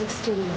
sixteen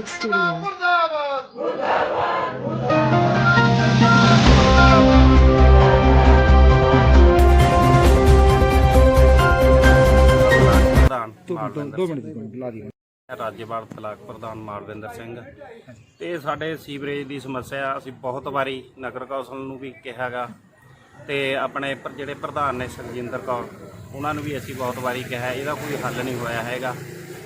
Sun Studio. ਪ੍ਰਧਾਨ Malvinder Singh, Rajewal block ਪ੍ਰਧਾਨ ਮਾਲਵਿੰਦਰ ਸਿੰਘ ਤੇ ਸਾਡੇ ਸੀਵਰੇਜ ਦੀ ਸਮੱਸਿਆ ਅਸੀਂ ਬਹੁਤ ਵਾਰੀ ਨਗਰ ਕੌਂਸਲ ਨੂੰ ਵੀ ਕਿਹਾਗਾ ਤੇ ਆਪਣੇ ਪਰ- ਜਿਹੜੇ ਪ੍ਰਧਾਨ ਨੇ ਸਰਜਿੰਦਰ ਕੌਰ ਉਹਨਾਂ ਨੂੰ ਵੀ ਅਸੀਂ ਬਹੁਤ ਵਾਰੀ ਕਿਹਾ ਇਹਦਾ ਕੋਈ ਹੱਲ ਨਹੀਂ ਹੋਇਆ ਹੈਗਾ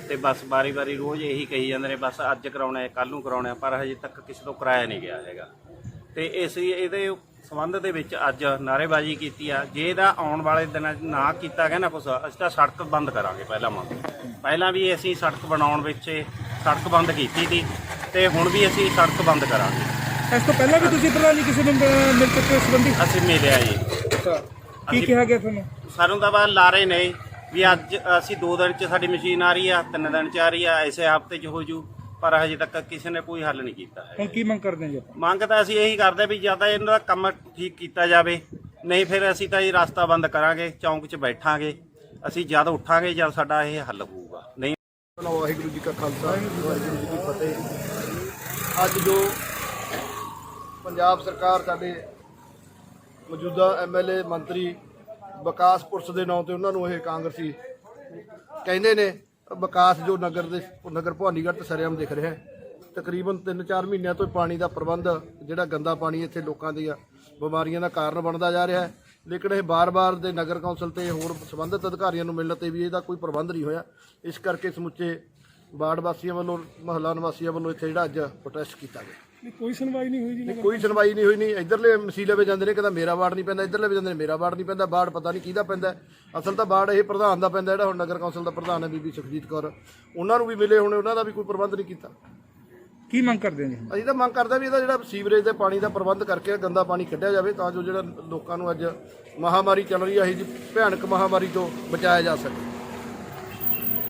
ਤੇ ਬਸ ਵਾਰੀ-ਵਾਰੀ ਰੋਜ਼ ਇਹੀ ਕਹੀ ਜਾਂਦੇ ਨੇ ਬਸ ਅੱਜ ਕਰਾਉਣਾ ਹੈ ਕੱਲ ਨੂੰ ਕਰਾਉਣਾ ਹੈ ਪਰ ਹਜੇ ਤੱਕ ਕਿਸੇ ਤੋਂ ਕਰਾਇਆ ਨਹੀਂ ਗਿਆ ਹੈਗਾ। ਤੇ ਇਸ ਇਹਦੇ ਸੰਬੰਧ ਦੇ ਵਿੱਚ ਅੱਜ ਨਾਅਰੇਬਾਜ਼ੀ ਕੀਤੀ ਆ। ਜੇ ਇਹਦਾ ਆਉਣ ਵਾਲੇ ਦਿਨਾਂ 'ਚ ਨਾ ਕੀਤਾ ਗਿਆ ਨਾ ਕੁਛ ਅਸੀਂ ਤਾਂ ਸੜਕ ਬੰਦ ਕਰਾਂਗੇ ਪਹਿਲਾਂ ਮੰਗ। ਪਹਿਲਾਂ ਵੀ ਅਸੀਂ ਸੜਕ ਬਣਾਉਣ ਵਿੱਚ ਸੜਕ ਬੰਦ ਕੀਤੀ ਸੀ ਤੇ ਹੁਣ ਵੀ ਅਸੀਂ ਸੜਕ ਬੰਦ ਕਰਾਂਗੇ। ਇਸ ਤੋਂ ਪਹਿਲਾਂ ਵੀ ਤੁਸੀਂ ਪ੍ਰਧਾਨ ਜੀ ਕਿਸੇ ਨੂੰ ਅਹ, ਮਿਲ ਚੁੱਕੇ ਹੋ ਸੰਬੰਧੀ? ਅਸੀਂ ਮਿਲਿਆ ਜੀ। ਅੱਛਾ। ਕੀ ਅਸੀਂ- ਕਿਹਾ ਗਿਆ ਤੁਹਾਨੂੰ? ਸਾਨੂੰ ਤਾਂ ਬਾਅਦ ਲਾਰੇ ਨੇ। ਵੀ ਅੱਜ ਅਸੀਂ 2 ਦਿਨ 'ਚ ਸਾਡੀ ਮਸ਼ੀਨ ਆ ਰਹੀ ਆ 3 ਦਿਨ 'ਚ ਆ ਰਹੀ ਆ ਐਸੇ ਹਫ਼ਤੇ 'ਚ ਹੋ ਜੂ ਪਰ ਹਜੇ ਤੱਕ ਕਿਸੇ ਨੇ ਕੋਈ ਹੱਲ ਨਹੀਂ ਕੀਤਾ ਹੈ ਹੁਣ ਕੀ ਮੰਗ ਕਰਦੇ ਜੀ ਆਪਾਂ? ਮੰਗ ਤਾਂ ਅਸੀਂ ਇਹੀ ਕਰਦੇ ਵੀ ਜਾਂ ਤਾਂ ਇਹਨਾਂ ਦਾ ਕੰਮ ਠੀਕ ਕੀਤਾ ਜਾਵੇ ਨਹੀਂ ਫਿਰ ਅਸੀਂ ਤਾਂ ਇਹ ਰਸਤਾ ਬੰਦ ਕਰਾਂਗੇ ਚੌਂਕ 'ਚ ਬੈਠਾਂਗੇ ਅਸੀਂ ਜਦ ਉੱਠਾਂਗੇ ਜਦ ਸਾਡਾ ਇਹ ਹੱਲ ਹੋਊਗਾ। ਨਹੀਂ ਵਾਹਿਗੁਰੂ ਜੀ ਕਾ ਖਾਲਸਾ ਵਾਹਿਗੁਰੂ ਜੀ ਕੀ ਫਤਿਹ। ਅੱਜ ਜੋ ਪੰਜਾਬ ਸਰਕਾਰ ਸਾਡੇ ਮੌਜੂਦਾ ਐਮਐਲਏ ਮੰਤਰੀ ਵਿਕਾਸ ਪੁਰਸ਼ ਦੇ ਨਾਂ ਤੇ ਉਹਨਾਂ ਨੂੰ ਇਹ ਕਾਂਗਰਸੀ ਕਹਿੰਦੇ ਨੇ, ਵਿਕਾਸ ਜੋ ਨਗਰ ਦੇ, ਨਗਰ ਭਵਾਨੀਗੜ੍ਹ ਤੇ ਸਰੇਆਮ ਦਿਖ ਰਿਹਾ ਹੈ। ਤਕਰੀਬਨ 3-4 ਮਹੀਨਿਆਂ ਤੋਂ ਪਾਣੀ ਦਾ ਪ੍ਰਬੰਧ, ਜਿਹੜਾ ਗੰਦਾ ਪਾਣੀ ਇੱਥੇ ਲੋਕਾਂ ਦੀਆਂ ਬਿਮਾਰੀਆਂ ਦਾ ਕਾਰਨ ਬਣਦਾ ਜਾ ਰਿਹਾ ਹੈ। ਲੇਕਿਨ ਇਹ ਬਾਰ-ਬਾਰ ਦੇ ਨਗਰ ਕੌਂਸਲ ਤੇ ਹੋਰ ਸੰਬੰਧਿਤ ਅਧਿਕਾਰੀਆਂ ਨੂੰ ਮਿਲਣ ਤੇ ਵੀ ਇਹਦਾ ਕੋਈ ਪ੍ਰਬੰਧ ਨਹੀਂ ਹੋਇਆ। ਇਸ ਕਰਕੇ ਸਮੁੱਚੇ ਵਾਰਡ ਵਾਸੀਆਂ ਵੱਲੋਂ, ਮਹੱਲਾ ਨਿਵਾਸੀਆਂ ਵੱਲੋਂ ਇੱਥੇ ਜਿਹੜਾ ਅੱਜ ਪ੍ਰੋਟੈਸਟ ਕੀਤਾ ਗਿਆ। ਕੋਈ ਸੁਣਵਾਈ ਨਹੀਂ ਹੋਈ ਜੀ ਨਹੀਂ ਕੋਈ ਸੁਣਵਾਈ ਨਹੀਂ ਹੋਈ ਨਹੀਂ ਇਧਰਲੇ ਮਸੀਲੇ ਵੇ ਜਾਂਦੇ ਨੇ ਕਹਿੰਦਾ ਮੇਰਾ ਵਾਰਡ ਨਹੀਂ ਪੈਂਦਾ ਇਧਰਲੇ ਵੇ ਜਾਂਦੇ ਨੇ ਮੇਰਾ ਵਾਰਡ ਨਹੀਂ ਪੈਂਦਾ ਵਾਰਡ ਪਤਾ ਨਹੀਂ ਕਿਹਦਾ ਪੈਂਦਾ। ਅਸਲ ਤਾਂ ਵਾਰਡ ਇਹ ਪ੍ਰਧਾਨ ਦਾ ਪੈਂਦਾ ਜਿਹੜਾ ਹੁਣ ਨਗਰ ਕੌਂਸਲ ਦਾ ਪ੍ਰਧਾਨ ਹੈ ਬੀਬੀ ਸੁਖਜੀਤ ਕੌਰ। ਉਹਨਾਂ ਨੂੰ ਵੀ ਮਿਲੇ ਹੁਣ ਉਹਨਾਂ ਦਾ ਵੀ ਕੋਈ ਪ੍ਰਬੰਧ ਨਹੀਂ ਕੀਤਾ। ਕੀ ਮੰਗ ਕਰਦੇ ਹੋ ਜੀ? ਅਸੀਂ ਤਾਂ ਮੰਗ ਕਰਦੇ ਵੀ ਇਹਦਾ ਜਿਹੜਾ ਸੀਵਰੇਜ ਦੇ ਪਾਣੀ ਦਾ ਪ੍ਰਬੰਧ ਕਰਕੇ ਗੰਦਾ ਪਾਣੀ ਕੱਢਿਆ ਜਾਵੇ ਤਾਂ ਜੋ ਜਿਹੜਾ ਲੋਕਾਂ ਨੂੰ ਅੱਜ ਮਹਾਮਾਰੀ ਚੱਲ ਰਹੀ ਹੈ ਇਹ ਜੀ ਭਿਆਨਕ ਮਹਾਮਾਰੀ ਤੋਂ ਬਚਾਇਆ ਜਾ ਸਕੇ।